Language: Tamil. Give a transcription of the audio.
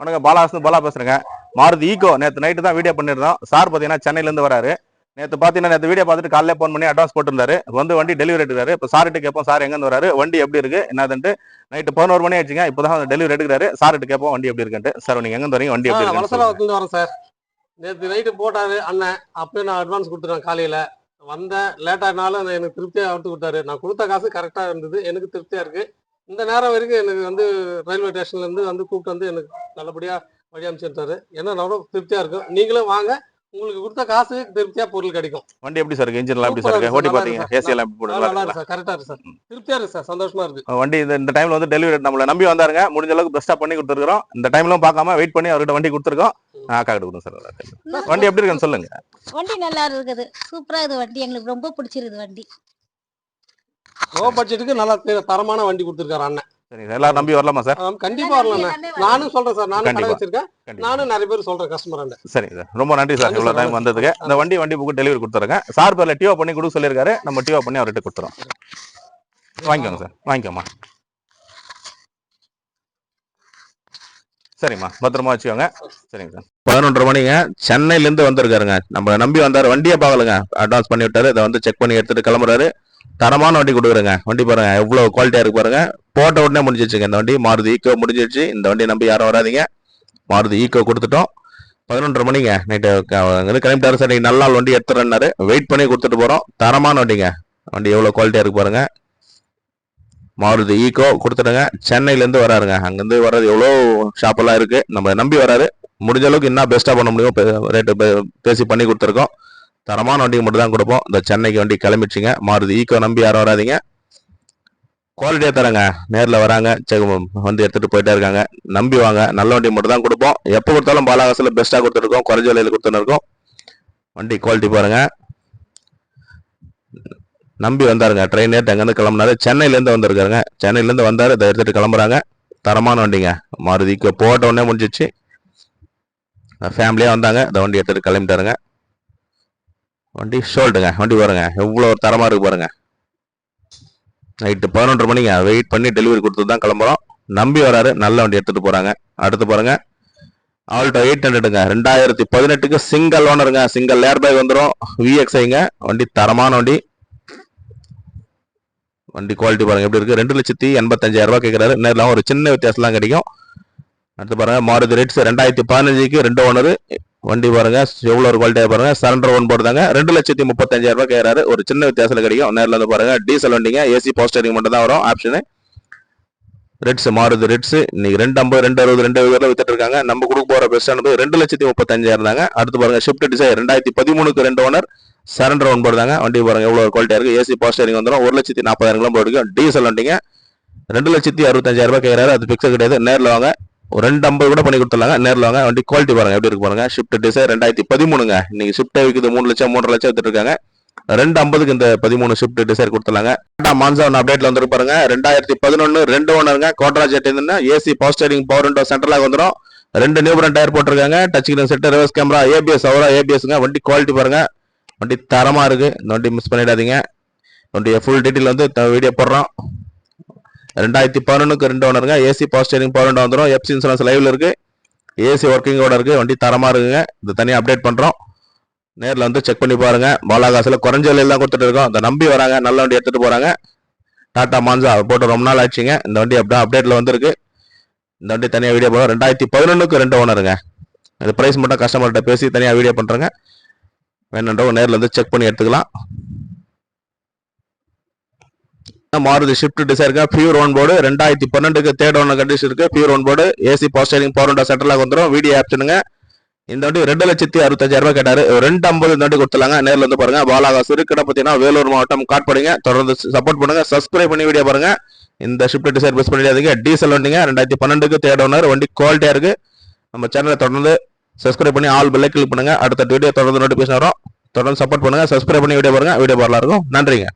வணக்கம் பாலாசன் பாலா பேசுறேங்க. மாருதி ஈகோ நேற்று நைட்டு தான் வீடியோ பண்ணியிருந்தோம். சார் பார்த்தீங்கன்னா சென்னையிலேருந்து வராரு. நேற்று பார்த்தீங்கன்னா நேற்று வீடியோ பார்த்துட்டு காலையில ஃபோன் பண்ணி அட்வான்ஸ் போட்டிருந்தாரு. வந்து வண்டி டெலிவரி எடுக்கிறாரு இப்போ சார்கிட்ட கேட்போம் சார் எங்கேருந்து வராரு? வண்டி எப்படி இருக்கு? என்னதுன்ட்டு? நைட்டு பதினோரு மணி ஆச்சுங்க இப்போ தான் டெலிவரி எடுக்கிறாரு. சார்கிட்ட கேட்போம் வண்டி எப்படி இருக்குன்ட்டு? சார் நீங்க எங்கேருந்து வரீங்க வண்டி எப்படி இருக்கு வரேன் சார். நேற்று நைட்டு போட்டாரு அண்ணன். அப்பயே நான் அட்வான்ஸ் கொடுத்துட்டேன் காலையில. வந்தேன். லேட்டானாலும் எனக்கு திருப்தியா எடுத்து கொடுத்தாரு நான் கொடுத்த காசு கரெக்டா இருந்தது. எனக்கு திருப்தியா இருக்கு. இந்த நேரம் வரைக்கும் எனக்கு வந்து ரயில்வே ஸ்டேஷன்ல இருந்து வந்து கூப்பிட்டு வந்து எனக்கு நல்லபடியா வழி அமைச்சிருந்தாரு ஏன்னா ரொம்ப திருப்தியா இருக்கும் நீங்களும் வாங்க. உங்களுக்கு கொடுத்த காசு திருப்தியா பொருள் கிடைக்கும். வண்டி எப்படி சார் இன்ஜின் எல்லாம் எப்படி சார் ஓட்டி பார்த்தீங்க. ஏசி எல்லாம் நல்லா இருக்கு சார் கரெக்டா இருக்கு சார் திருப்தியா இருக்கு சார் சந்தோஷமா இருக்கு. வண்டி இந்த இந்த டைம்ல வந்து டெலிவரி நம்மள நம்பி வந்தாருங்க. முடிஞ்ச அளவுக்கு பெஸ்டா பண்ணி கொடுத்துருக்கோம் இந்த டைம்லும் பார்க்காம வெயிட் பண்ணி அவர்கிட்ட வண்டி கொடுத்துருக்கோம். அக்கா கிட்ட கொடுங்க சார் வண்டி எப்படி இருக்குன்னு சொல்லுங்க. வண்டி நல்லா இருக்குது. சூப்பரா இருக்குது வண்டி. எங்களுக்கு ரொம்ப பிடிச்சிருக்குது வண்டி. லோ பட்ஜெட்டுக்கு நல்லா த- தரமான வண்டி கொடுத்துருக்காரு அண்ணன். சரிங்க சார் எல்லாரும் நம்பி வரலாமா சார்? கண்டிப்பா வரலாம். நானும் சொல்றேன் சார் நானும் கடை. வச்சிருக்கேன். நானும் நிறைய பேர் சொல்றேன் கஸ்டமர் அண்ணன். சரிங்க சார் ரொம்ப நன்றி சார் இவ்வளவு டைம். வந்ததுக்கு. இந்த வண்டி வண்டி புக்கு டெலிவரி கொடுத்துருங்க சார் பேர்ல டிஓ பண்ணி கொடுக்க சொல்லியிருக்காரு. நம்ம டிஓ பண்ணி அவர்கிட்ட கொடுத்துறோம். வாங்கிக்கோங்க சார் வாங்கிக்கோமா சரிம்மா பத்திரமா வச்சுக்கோங்க. சரிங்க சார். பதினொன்றரை மணிங்க சென்னையில இருந்து வந்திருக்காருங்க. நம்ம நம்பி வந்தாரு. வண்டியை பார்க்கலங்க. அட்வான்ஸ் பண்ணி விட்டாரு. இதை வந்து செக் பண்ணி எடுத்துட்டு கிளம்புறாரு. தரமான வண்டி கொடுக்குறேங்க. வண்டி பாருங்க எவ்வளோ குவாலிட்டியா இருக்கு பாருங்க. போட்ட உடனே முடிஞ்சிச்சுங்க இந்த வண்டி மாருதி ஈக்கோ முடிஞ்சிருச்சு. இந்த வண்டி நம்பி யாரும் வராதீங்க. மாருதி ஈக்கோ கொடுத்துட்டோம். பதினொன்றரை மணிங்க. நைட்டு கிளம்பிட்டாரு சார். நீங்கள் நல்ல நாள் வண்டி எடுத்துறேன்னாரு. வெயிட் பண்ணி கொடுத்துட்டு போகிறோம் தரமான வண்டிங்க. வண்டி எவ்வளோ குவாலிட்டியாக இருக்கு பாருங்க. மாருதி ஈக்கோ கொடுத்துடுங்க. சென்னையிலேருந்து வராருங்க. அங்கேருந்து வர்றது எவ்வளோ ஷாப்பெல்லாம் இருக்குது நம்ம நம்பி வராரு. முடிஞ்ச அளவுக்கு என்ன பெஸ்ட்டாக பண்ண முடியும் ரேட்டு பேசி பண்ணி கொடுத்துருக்கோம். தரமான வண்டிக்கு மட்டும் தான் கொடுப்போம். இந்த சென்னைக்கு வண்டி கிளம்பிடுச்சுங்க. மாருதி ஈக்கோ நம்பி யாரும் வராதீங்க. குவாலிட்டியாக தரங்க. நேரில் வராங்க. செக் வந்து எடுத்துகிட்டு போயிட்டே இருக்காங்க. நம்பி வாங்க. நல்ல வண்டி மட்டும் தான் கொடுப்போம். எப்போ கொடுத்தாலும் பாலாகாசில் பெஸ்ட்டாக கொடுத்துருக்கோம் குறைஞ்ச விலையில் கொடுத்துருக்கோம் வண்டி குவாலிட்டி பாருங்க. நம்பி வந்தாருங்க. ட்ரெயின் ஏற்று அங்கேருந்து கிளம்புனாரு. சென்னையிலேருந்து வந்திருக்காருங்க. சென்னையிலேருந்து வந்தார். இதை எடுத்துட்டு கிளம்புறாங்க. தரமான வண்டிங்க. மாருதிக்கு போட்ட உடனே முடிஞ்சிச்சு. ஃபேமிலியாக வந்தாங்க. இந்த வண்டி எடுத்துகிட்டு கிளம்பிட்டாருங்க. வண்டி ஷோல்டுங்க வண்டி பாருங்க எவ்வளோ ஒரு தரமாக இருக்கு பாருங்க. நைட்டு பதினொன்றரை மணிங்க. வெயிட் பண்ணி டெலிவரி கொடுத்து தான் கிளம்புறோம். நம்பி வராரு. நல்ல வண்டி எடுத்துகிட்டு போகிறாங்க அடுத்து பாருங்க. ஆல்டோ எயிட் ஹண்ட்ரடுங்க. ரெண்டாயிரத்தி பதினெட்டுக்கு சிங்கிள் ஓனருங்க சிங்கிள் லேர் பேக் வந்துடும் விஎக்ஸ்ஐங்க வண்டி தரமான வண்டி. வண்டி குவாலிட்டி பாருங்க. எப்படி இருக்கு? ரெண்டு லட்சத்தி எண்பத்தஞ்சாயிரம் ரூபாய் கேட்கறாரு நேரில் ஒரு சின்ன வித்தியாசம்லாம் கிடைக்கும். அடுத்து பாருங்க. மாருதி ரேட்ஸ் ரெண்டாயிரத்தி பதினஞ்சுக்கு ரெண்டு ஓனர் வண்டி பாருங்க எவ்வளோ ஒரு குவாலிட்டியாக பாருங்க. சரண்டர் ஒன் போடுதாங்க ரெண்டு லட்சத்தி முப்பத்தஞ்சாயிரம் ரூபாய் கேட்கறாரு ஒரு சின்ன வித்தியாசத்தில் கிடைக்கும். நேரில் வந்து பாருங்க டீசல் வண்டிங்க. ஏசி போஸ்டரிங் மட்டும் தான் வரும். ஆப்ஷனு ரெட்ஸ் மாறுது ரெட்ஸ் இன்னைக்கு ரெண்டு ஐம்பது ரெண்டு அறுபது ரெண்டு எழுபதுல வித்துட்டு இருக்காங்க. நம்ம கொடுக்க போற பெஸ்டானது ரெண்டு லட்சத்தி முப்பத்தஞ்சாயிரம் தாங்க. அடுத்து பாருங்க ஷிஃப்ட் டிசைர் ரெண்டாயிரத்தி பதிமூணுக்கு ரெண்டு ஓனர் சரண்டர் ஒன் போடுதாங்க வண்டி பாருங்க எவ்வளோ குவாலிட்டியா இருக்கு. ஏசி போஸ்டரிங் வந்துடும் ஒரு லட்சத்தி நாற்பதாயிரம் கிலோ போயிருக்கு டீசல் வண்டிங்க. ரெண்டு லட்சத்தி அறுபத்தஞ்சாயிரம் ரூபாய் கேட்கறாரு அது பிக்ஸ் கிடையாது. நேரில் வாங்க. ரெண்டு ஐம்பது கூட பண்ணி கொடுத்துடலாங்க. நேரில் வாங்க. வண்டி குவாலிட்டி பாருங்க. எப்படி இருக்கு பாருங்க. ஷிஃப்ட் டிசைர் ரெண்டாயிரத்தி பதிமூணுங்க. இன்னைக்கு ஷிஃப்ட்டே விற்குது மூணு லட்சம் மூன்றரை லட்சம் எடுத்துருக்காங்க இருக்காங்க ரெண்டு ஐம்பதுக்கு இந்த பதிமூணு ஷிஃப்ட் டிசைர் கொடுத்துலாங்க டாடா மான்சா ஒன்று அப்டேட்ல வந்துருக்கு பாருங்க. ரெண்டாயிரத்தி பதினொன்று ரெண்டு ஓனருங்க. கோட்ரா jet AC power steering power window சென்ட்ரலாக வந்துடும் ரெண்டு நியூ பிராண்ட் டயர் போட்டிருக்காங்க. Touch screen set reverse camera ABS அவரா ஏபிஎஸ்ங்க வண்டி குவாலிட்டி பாருங்க. வண்டி தரமாக இருக்குது இந்த வண்டி மிஸ் பண்ணிடாதீங்க. வண்டியை ஃபுல் டீட்டெயில் வந்து வீடியோ போடுறோம். ரெண்டாயிரத்தி பதினொன்றுக்கு ரெண்டு ஓனருங்க ஏசி பவர் ஸ்டேரிங் பவர் வந்துடும் எஃப்சி இன்சூரன்ஸ் லைவில் இருக்கு. ஏசி ஒர்க்கிங்கோட இருக்கு. வண்டி தரமாக இருக்குங்க. இது தனியாக அப்டேட் பண்ணுறோம் நேரில் வந்து செக் பண்ணி பாருங்க. பாலாகாசில் குறைஞ்ச விலையில் தான் கொடுத்துட்டு இருக்கோம். இந்த நம்பி வராங்க. நல்ல வண்டி எடுத்துகிட்டு போகிறாங்க டாட்டா மான்சா போட்டு ரொம்ப நாள் ஆச்சுங்க. இந்த வண்டி அப்படியே அப்டேட்டில் வந்திருக்கு. இந்த வண்டி தனியாக வீடியோ போகிறோம் ரெண்டாயிரத்தி பதினொன்றுக்கு ரெண்டு ஓனருங்க இந்த ப்ரைஸ் மட்டும் கஸ்டமர்கிட்ட பேசி தனியாக வீடியோ பண்ணுறேங்க வேணுன்றவங்க நேரில் வந்து செக் பண்ணி எடுத்துக்கலாம். மாருதி ஷிஃப்ட் டிசைருங்க பியூர் ஒன் போர்டு ரெண்டாயிரத்தி பன்னெண்டுக்கு தேர்ட் ஒன் கண்டிஷன் இருக்கு. Pure one board AC power steering power window செட்டலாக வந்துடும் வீடியோ ஆப்ஷனுங்க இந்த வண்டி ரெண்டு லட்சத்தி அறுபத்தஞ்சாயிரம் ரூபாய் கேட்டாரு. ரெண்டு ஐம்பது இந்த வண்டி கொடுத்துலாங்க நேரில் வந்து பாருங்க. பாலாகா சிறுக்கடை பார்த்தீங்கன்னா வேலூர் மாவட்டம் காட்படுங்க. தொடர்ந்து சப்போர்ட் பண்ணுங்க. சப்ஸ்கிரைப் பண்ணி வீடியோ பாருங்க. இந்த ஷிஃப்ட் டிசைர் மிஸ் பண்ணிடாதீங்க டீசல் வண்டிங்க. ரெண்டாயிரத்தி பன்னெண்டுக்கு தேர்ட் ஓனர் வண்டி குவாலிட்டியா இருக்கு. நம்ம சேனலை தொடர்ந்து சப்ஸ்கிரைப் பண்ணி ஆல் பெல்லை கிளிக் பண்ணுங்க. அடுத்த வீடியோ தொடர்ந்து நோட்டிஃபிகேஷன் வரும். தொடர்ந்து சப்போர்ட் பண்ணுங்க. சப்ஸ்கிரைப் பண்ணி வீடியோ பாருங்க. வீடியோ பாரலாம் இருக்கும் நன்றிங்க.